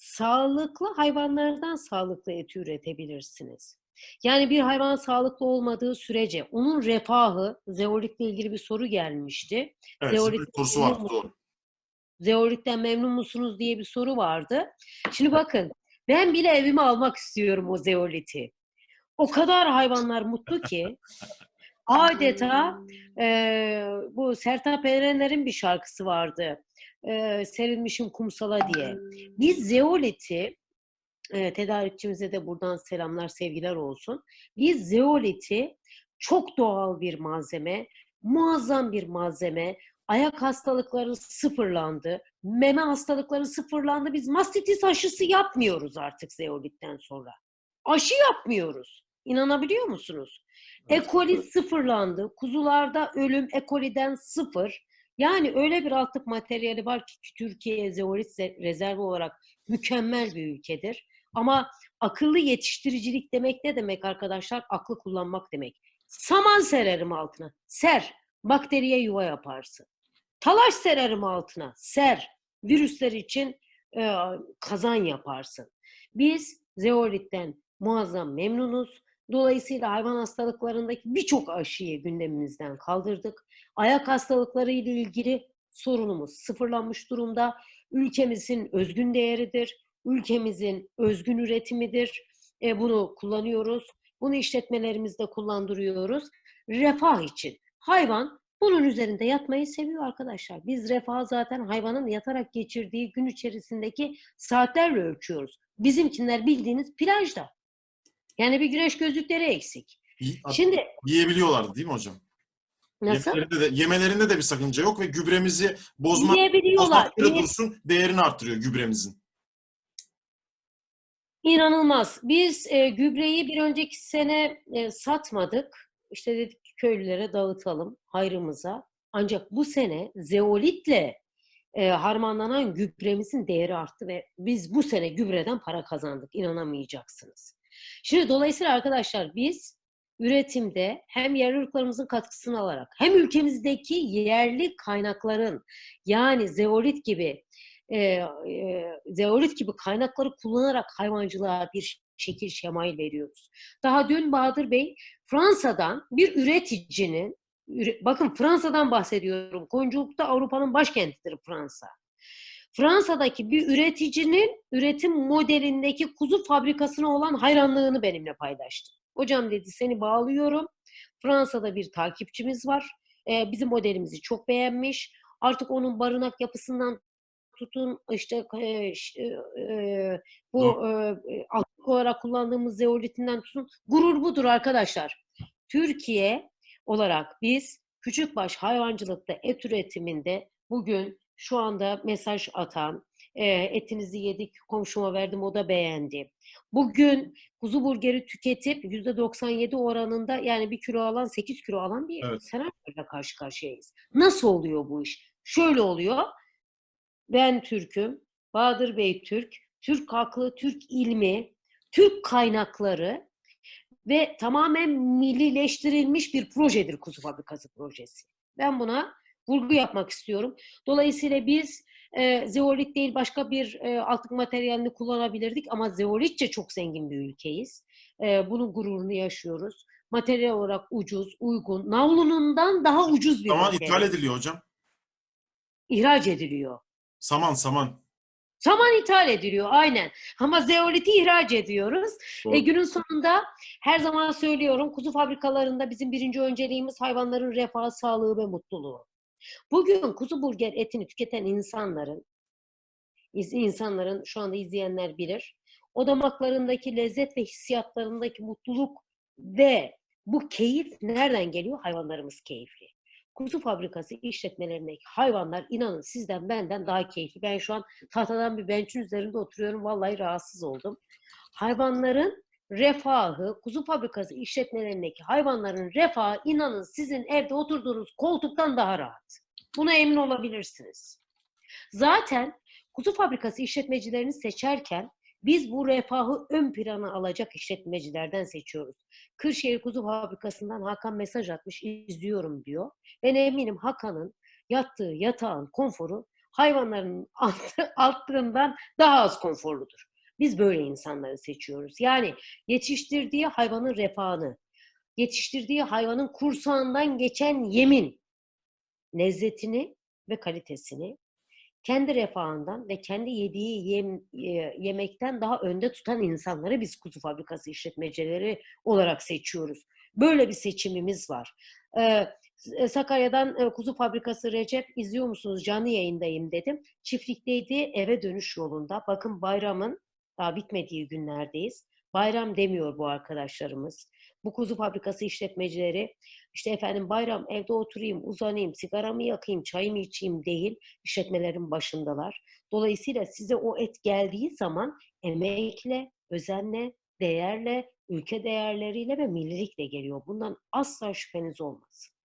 sağlıklı hayvanlardan sağlıklı et üretebilirsiniz. Yani bir hayvan sağlıklı olmadığı sürece onun refahı, zeolitle ilgili bir soru gelmişti. Evet, Zeolit- zibrit sorusu vardı doğru. Zeolitten memnun musunuz diye bir soru vardı. Şimdi bakın ben bile evime almak istiyorum o zeoliti. O kadar hayvanlar mutlu ki adeta e, bu Sertab Erener'in bir şarkısı vardı. E, Serilmişim kumsala diye. Biz zeoliti e, tedarikçimize de buradan selamlar sevgiler olsun. Biz zeoliti çok doğal bir malzeme, muazzam bir malzeme. Ayak hastalıkları sıfırlandı. Meme hastalıkları sıfırlandı. Biz mastitis aşısı yapmıyoruz artık zeolitten sonra. Aşı yapmıyoruz. İnanabiliyor musunuz? E. coli sıfırlandı. Kuzularda ölüm E. coli'den sıfır. Yani öyle bir atık materyali var ki Türkiye zeolit ze- rezervi olarak mükemmel bir ülkedir. Ama akıllı yetiştiricilik demek ne demek arkadaşlar? Aklı kullanmak demek. Saman sererim altına. Ser. Bakteriye yuva yaparsın. Talaş sererim altına. Ser. Virüsler için e, kazan yaparsın. Biz zeolitten muazzam memnunuz. Dolayısıyla hayvan hastalıklarındaki birçok aşıyı gündemimizden kaldırdık. Ayak hastalıkları ile ilgili sorunumuz sıfırlanmış durumda. Ülkemizin özgün değeridir. Ülkemizin özgün üretimidir. E, bunu kullanıyoruz. Bunu işletmelerimizde kullandırıyoruz. Refah için. Hayvan bunun üzerinde yatmayı seviyor arkadaşlar. Biz refahı zaten hayvanın yatarak geçirdiği gün içerisindeki saatlerle ölçüyoruz. Bizimkiler bildiğiniz plajda. Yani bir güneş gözlükleri eksik. Şimdi Yiyebiliyorlardı değil mi hocam? nasıl? Yemelerinde de, yemelerinde de bir sakınca yok ve gübremizi bozmak, Yiyebiliyorlar. bozmak dursun değerini arttırıyor gübremizin. İnanılmaz. Biz e, gübreyi bir önceki sene e, satmadık. İşte dedik ki köylülere dağıtalım hayrımıza. Ancak bu sene zeolitle e, harmanlanan gübremizin değeri arttı ve biz bu sene gübreden para kazandık. İnanamayacaksınız. Şimdi dolayısıyla arkadaşlar biz üretimde hem yerli ırklarımızın katkısını alarak hem ülkemizdeki yerli kaynakların yani zeolit gibi e, e, zeolit gibi kaynakları kullanarak hayvancılığa bir şekil şemal veriyoruz. Daha dün Bahadır Bey Fransa'dan bir üreticinin üre- bakın Fransa'dan bahsediyorum. Koyunculukta Avrupa'nın başkentidir Fransa. Fransa'daki bir üreticinin üretim modelindeki kuzu fabrikasına olan hayranlığını benimle paylaştı. Hocam dedi seni bağlıyorum. Fransa'da bir takipçimiz var. Ee, bizim modelimizi çok beğenmiş. Artık onun barınak yapısından tutun işte e, e, e, bu e, atık olarak kullandığımız zeolitinden tutun. Gurur budur arkadaşlar. Türkiye olarak biz küçükbaş hayvancılıkta et üretiminde bugün şu anda mesaj atan, e, etinizi yedik, komşuma verdim o da beğendi. Bugün kuzu burgeri tüketip %97 oranında yani bir kilo alan 8 kilo alan bir Evet. senaryoyla karşı karşıyayız. Nasıl oluyor bu iş? Şöyle oluyor. Ben Türk'üm, Bahadır Bey Türk, Türk haklı, Türk ilmi, Türk kaynakları ve tamamen millileştirilmiş bir projedir kuzu fabrikası projesi. Ben buna vurgu yapmak istiyorum. Dolayısıyla biz e, zeolit değil başka bir e, atık materyalini kullanabilirdik ama zeolitçe çok zengin bir ülkeyiz. E, bunun gururunu yaşıyoruz. Materyal olarak ucuz, uygun, navlunundan daha ucuz bir Saman ülke. ithal ediliyor hocam. İhraç ediliyor. Saman saman. Saman ithal ediliyor aynen. Ama zeoliti ihraç ediyoruz. Doğru. E, günün sonunda her zaman söylüyorum kuzu fabrikalarında bizim birinci önceliğimiz hayvanların refahı, sağlığı ve mutluluğu. Bugün kuzu burger etini tüketen insanların insanların şu anda izleyenler bilir. O damaklarındaki lezzet ve hissiyatlarındaki mutluluk ve bu keyif nereden geliyor? Hayvanlarımız keyifli. Kuzu fabrikası işletmelerindeki hayvanlar inanın sizden benden daha keyifli. Ben şu an tahtadan bir bençin üzerinde oturuyorum. Vallahi rahatsız oldum. Hayvanların refahı, kuzu fabrikası işletmelerindeki hayvanların refahı inanın sizin evde oturduğunuz koltuktan daha rahat. Buna emin olabilirsiniz. Zaten kuzu fabrikası işletmecilerini seçerken biz bu refahı ön plana alacak işletmecilerden seçiyoruz. Kırşehir Kuzu Fabrikası'ndan Hakan mesaj atmış, izliyorum diyor. Ben eminim Hakan'ın yattığı yatağın konforu hayvanların alt- altından daha az konforludur. Biz böyle insanları seçiyoruz. Yani yetiştirdiği hayvanın refahını, yetiştirdiği hayvanın kursağından geçen yemin, lezzetini ve kalitesini kendi refahından ve kendi yediği yem, e, yemekten daha önde tutan insanları biz kuzu fabrikası işletmecileri olarak seçiyoruz. Böyle bir seçimimiz var. Ee, Sakarya'dan e, kuzu fabrikası Recep izliyor musunuz? Canlı yayındayım dedim. Çiftlikteydi eve dönüş yolunda. Bakın bayramın daha bitmediği günlerdeyiz. Bayram demiyor bu arkadaşlarımız. Bu kuzu fabrikası işletmecileri işte efendim bayram evde oturayım, uzanayım, sigaramı yakayım, çayımı içeyim değil işletmelerin başındalar. Dolayısıyla size o et geldiği zaman emekle, özenle, değerle, ülke değerleriyle ve millilikle geliyor. Bundan asla şüpheniz olmasın.